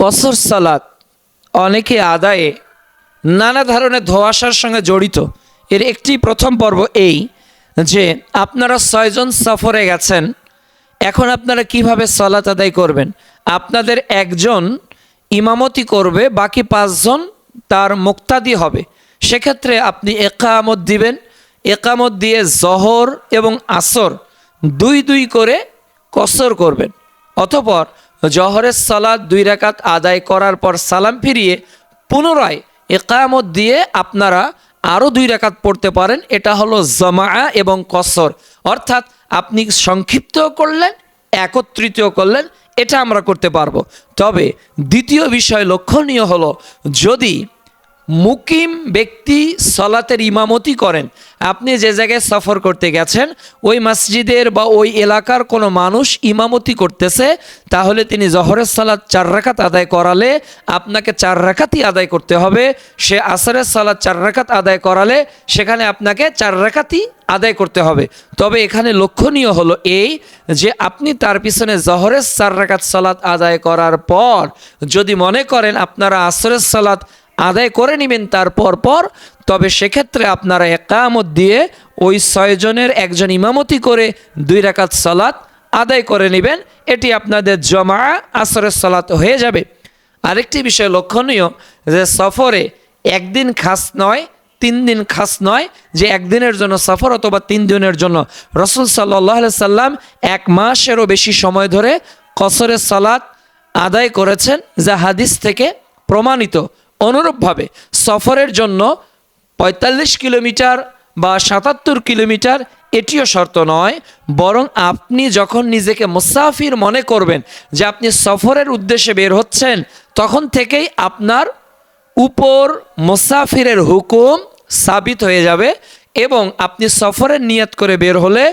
কসর সালাত অনেকে আদায়ে নানা ধরনের ধোয়াশার সঙ্গে জড়িত। এর একটি প্রথম পর্ব এই যে আপনারা ছয়জন সফরে গেছেন, এখন আপনারা কীভাবে সালাত আদায় করবেন? আপনাদের একজন ইমামতি করবে, বাকি পাঁচজন তার মুক্তাদি হবে। সেক্ষেত্রে আপনি একামত দিবেন। একামত দিয়ে জহর এবং আসর দুই দুই করে কসর করবেন। অতপর জহরের সালাদ দুই রাকাত আদায় করার পর সালাম ফিরিয়ে পুনরায় একামত দিয়ে আপনারা আরও দুই রাকাত পড়তে পারেন। এটা হলো জমা এবং কসর। অর্থাৎ আপনি সংক্ষিপ্ত করলেন, একত্রিত করলেন, এটা আমরা করতে পারব। তবে দ্বিতীয় বিষয় লক্ষণীয় হলো, যদি মুকিম ব্যক্তি সলাতের ইমামতি করেন। আপনি যে জায়গায় সফর করতে গেছেন, ওই মসজিদের বা ওই এলাকার কোনো মানুষ ইমামতি করতেছে, তাহলে তিনি জহরের সালাদ চার রাকাত আদায় করালে আপনাকে চার রাকাতই আদায় করতে হবে। সে আসরের সালাদ চার রাকাত আদায় করালে সেখানে আপনাকে চার রাকাতই আদায় করতে হবে। তবে এখানে লক্ষণীয় হলো এই যে আপনি তার পিছনে জহরের চার রাকাত সালাত আদায় করার পর যদি মনে করেন আপনারা আসরের সালাত আদায় করে নেবেন তারপর পর তবে সেক্ষেত্রে আপনারা একামত দিয়ে ওই ছয়জনের একজন ইমামতি করে দুই রাকাত সালাত আদায় করে নেবেন। এটি আপনাদের জমা আসরের সালাত হয়ে যাবে। আরেকটি বিষয় লক্ষণীয় যে সফরে একদিন খাস নয়, তিন দিন খাস নয়, যে একদিনের জন্য সফর অথবা তিন দিনের জন্য। রসুল সাল্লাহ সাল্লাম এক মাসেরও বেশি সময় ধরে কসরের সালাত আদায় করেছেন, যা হাদিস থেকে প্রমাণিত। অনুরূপভাবে সফরের জন্য পঁয়তাল্লিশ কিলোমিটার বা সাতাত্তর কিলোমিটার এটিও শর্ত নয়, বরং আপনি যখন নিজেকে মুসাফির মনে করবেন যে আপনি সফরের উদ্দেশ্যে বের হচ্ছেন, তখন থেকেই আপনার উপর মুসাফিরের হুকুম সাবিত হয়ে যাবে। এবং আপনি সফরের নিয়াত করে বের হলে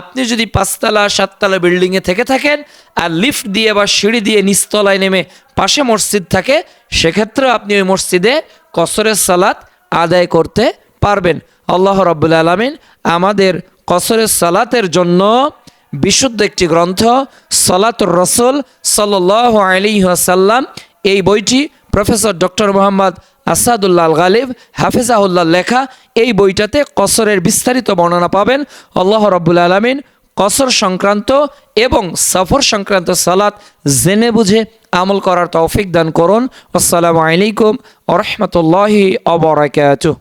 আপনি যদি পাঁচতলা, সাততলা বিল্ডিংয়ে থেকে থাকেন আর লিফট দিয়ে বা সিঁড়ি দিয়ে নিচতলায় নেমে পাশে মসজিদ থাকে, সেক্ষেত্রেও আপনি ওই মসজিদে কসরের সালাত আদায় করতে পারবেন। আল্লাহ রব্বুল আলমিন আমাদের কসরের সালাতের জন্য বিশুদ্ধ একটি গ্রন্থ, সলাতুর রসুল সাল্লাহ আলী আসাল্লাম এই বইটি প্রফেসর ডক্টর মোহাম্মদ আসাদুল্লাহ গালিব হাফিজাহুল্লাহ লেখা এই বইটাতে কসরের বিস্তারিত বর্ণনা পাবেন। আল্লাহ রব্বুল আলমিন কসর সংক্রান্ত এবং সফর সংক্রান্ত সালাত জেনে বুঝে আমল করার তৌফিক দান করুন। আসসালামু আলাইকুম ওরহমতুল্লাহি অবরাকাতুহ